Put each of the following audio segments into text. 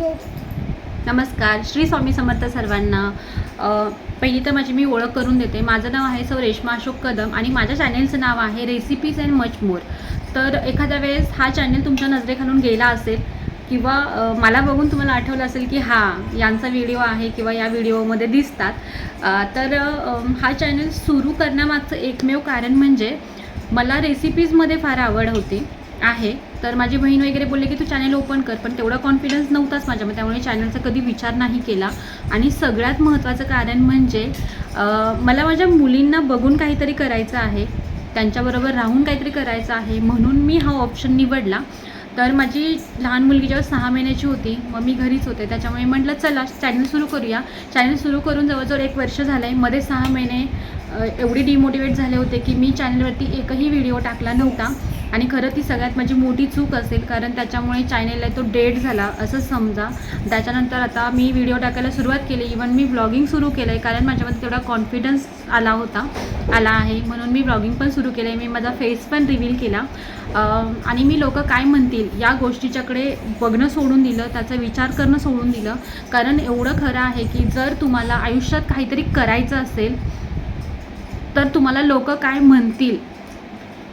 नमस्कार. श्री स्वामी समर्थ सर्वांना. पहिली तर माझी मी ओळख करून देते. माझं नाव आहे सौ रेश्मा अशोक कदम आणि माझ्या चॅनेलचं नाव आहे रेसिपीज अँड मच मोर तर एखाद्या वेळेस हा चॅनल तुमच्या नजरेखालून गेला असेल किंवा मला बघून तुम्हाला आठवलं असेल की हां यांचा व्हिडिओ आहे किंवा या व्हिडिओमध्ये दिसतात. तर हा चॅनल सुरू करण्यामागचं एकमेव कारण म्हणजे मला रेसिपीजमध्ये फार आवड होती. आहे. तर माझी बहीण वगैरे बोलले की तू चॅनल ओपन कर. पण तेवढा कॉन्फिडन्स नव्हताच माझ्यामध्ये. त्यामुळे चॅनलचा कधी विचार नाही केला. आणि सगळ्यात महत्त्वाचं कारण म्हणजे मला माझ्या मुलींना बघून काहीतरी करायचं आहे. त्यांच्याबरोबर राहून काहीतरी करायचं आहे. म्हणून मी हा ऑप्शन निवडला. तर माझी लहान मुलगी जेव्हा सहा महिन्याची होती मग मी घरीच होते. त्याच्यामुळे म्हटलं चला चॅनल सुरू करूया. चॅनल सुरू करून जवळजवळ एक वर्ष झालं आहे मध्ये सहा महिने एवढी डिमोटिवेट झाले होते की मी चॅनलवरती एकही व्हिडिओ टाकला नव्हता. आणि खरं ती सगळ्यात माझी मोठी चूक असेल कारण त्याच्यामुळे चॅनेलला तो डेट झाला असं समजा. त्याच्यानंतर आता मी व्हिडिओ टाकायला सुरुवात केली. इवन मी ब्लॉगिंग सुरू केलं आहे कारण माझ्यामध्ये तेवढा कॉन्फिडन्स आला होता आला आहे. म्हणून मी ब्लॉगिंग पण सुरू केलं आहे मी माझा फेस पण रिव्हील केला. आणि मी लोक काय म्हणतील या गोष्टीच्याकडे बघणं सोडून दिलं त्याचा विचार करणं सोडून दिलं. कारण एवढं खरं आहे की जर तुम्हाला आयुष्यात काहीतरी करायचं असेल तर तुम्हाला लोक काय म्हणतील?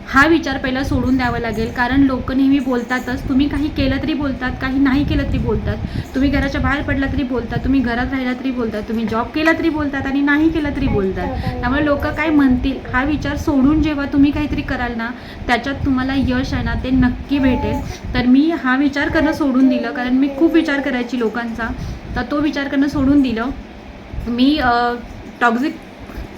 हा विचार पहिला सोडून द्यावा लागेल. कारण लोक नेहमी बोलतातच. तुम्ही काही केलं तरी बोलतात काही नाही केलं तरी बोलतात. तुम्ही घराच्या बाहेर पडला तरी बोलतात तुम्ही घरात राहिला तरी बोलतात तुम्ही जॉब केला तरी बोलतात आणि नाही केलं तरी बोलतात. त्यामुळे लोक काय म्हणतील? हा विचार सोडून जेव्हा तुम्ही काहीतरी कराल ना त्याच्यात तुम्हाला यश आहे ना ते नक्की भेटेल. तर मी हा विचार करणं सोडून दिलं. कारण मी खूप विचार करायची लोकांचा. तर तो विचार करणं सोडून दिलं. मी टॉक्झिक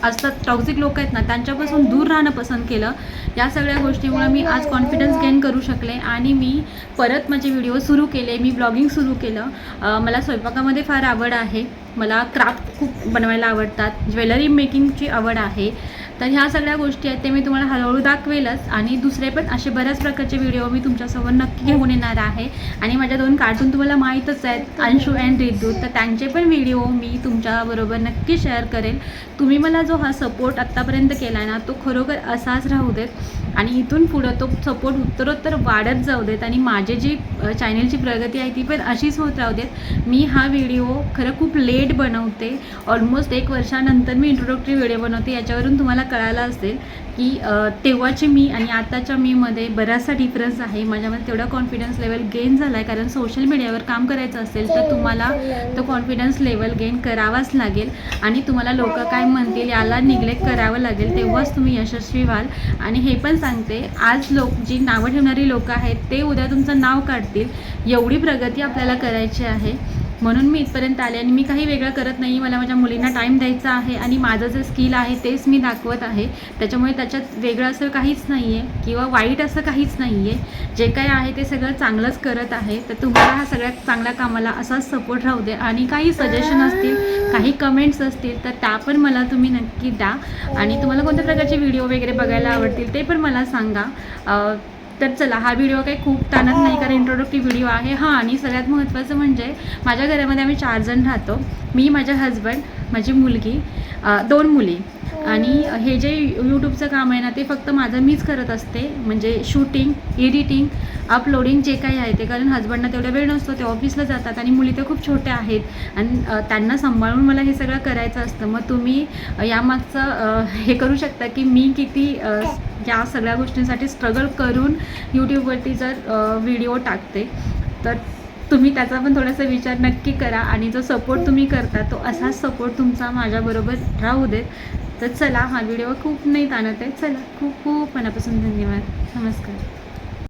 असतात टॉक्झिक लोक आहेत ना त्यांच्यापासून दूर राहणं पसंत केलं. या सगळ्या गोष्टीमुळे मी आज कॉन्फिडन्स गेन करू शकले आणि मी परत माझे व्हिडिओ सुरू केले मी ब्लॉगिंग सुरू केलं. मला स्वयंपाकामध्ये फार आवड आहे. मला क्राफ्ट खूप बनवायला आवडतात. ज्वेलरी मेकिंगची आवड आहे. तर ह्या सगळ्या गोष्टी आहेत ते मी तुम्हाला हळूहळू दाखवेलच. आणि दुसरे पण असे बऱ्याच प्रकारचे व्हिडिओ मी तुमच्यासमोर नक्की घेऊन येणार आहे. आणि माझ्या दोन कार्टून तुम्हाला माहीतच आहेत अंशू अँड रिद्दू तर त्यांचे पण व्हिडिओ मी तुमच्याबरोबर नक्की शेअर करेल. तुम्ही मला जो हा सपोर्ट आत्तापर्यंत केला आहे ना तो खरोखर असाच राहू देत. आणि इथून पुढं तो सपोर्ट उत्तरोत्तर वाढत जाऊ देत. आणि माझे जी चॅनलची प्रगती आहे ती पण अशीच होत राहू देत. मी हा व्हिडिओ खरं खूप लेट बनवते. ऑलमोस्ट एक वर्षानंतर मी इंट्रोडक्टरी व्हिडिओ बनवते. याच्यावरून तुम्हाला कळालं असेल की तेव्हाचे मी आणि आताच्या मीमध्ये बराचसा डिफरन्स आहे. माझ्यामध्ये तेवढा कॉन्फिडन्स लेवल गेन झाला आहे कारण सोशल मीडियावर काम करायचं असेल तर तुम्हाला तो कॉन्फिडन्स लेवल गेन करावाच लागेल आणि तुम्हाला लोक काय म्हणतील याला निग्लेक्ट करावं लागेल तेव्हाच तुम्ही यशस्वी व्हाल. आणि हे पण सांगते आज लोक जी नावं ठेवणारी लोकं आहेत ते उद्या तुमचं नाव काढतील. एवढी प्रगती आपल्याला करायची आहे. म्हणून मी इथपर्यंत आले आणि मी काही वेगळं करत नाही. मला माझ्या मुलींना टाईम द्यायचा आहे आणि माझं जे स्किल आहे तेच मी दाखवत आहे. त्याच्यामुळे त्याच्यात वेगळं असं काहीच नाही आहे किंवा वाईट असं काहीच नाही आहे जे काय आहे ते सगळं चांगलंच करत आहे. तर तुम्हाला हा सगळ्यात चांगल्या कामाला असाच सपोर्ट राहू दे आणि काही सजेशन असतील काही कमेंट्स असतील तर त्या पण मला तुम्ही नक्की द्या. आणि तुम्हाला कोणत्या प्रकारचे व्हिडिओ वगैरे बघायला आवडतील ते पण मला सांगा. तर चला हा व्हिडिओ काही खूप ताणत नाही कारण इंट्रोडक्टिव्ह व्हिडिओ आहे. हां आणि सगळ्यात महत्त्वाचं म्हणजे माझ्या घरामध्ये आम्ही चार जण राहतो. मी माझा हजबंड माझी मुलगी दोन मुली. आणि हे जे यूट्यूबचं काम आहे ना ते फक्त माझं मीच करत असते. म्हणजे शूटिंग एडिटिंग अपलोडिंग जे काही आहे ते. कारण हजबंडना तेवढा वेळ नसतो ते ऑफिसला जातात आणि मुली तर खूप छोट्या आहेत. आणि त्यांना सांभाळून मला हे सगळं करायचं असतं. मग तुम्ही यामागचं हे करू शकता की मी किती या सगळ्या गोष्टींसाठी स्ट्रगल करून यूट्यूबवरती जर व्हिडिओ टाकते तर तुम्ही त्याचा पण थोडासा विचार नक्की करा. आणि जो सपोर्ट तुम्ही करता तो असाच सपोर्ट तुमचा माझ्याबरोबर राहू देत. तर चला हा व्हिडिओ खूप नाही ताणत आहे. चला खूप खूप मनापासून धन्यवाद. नमस्कार.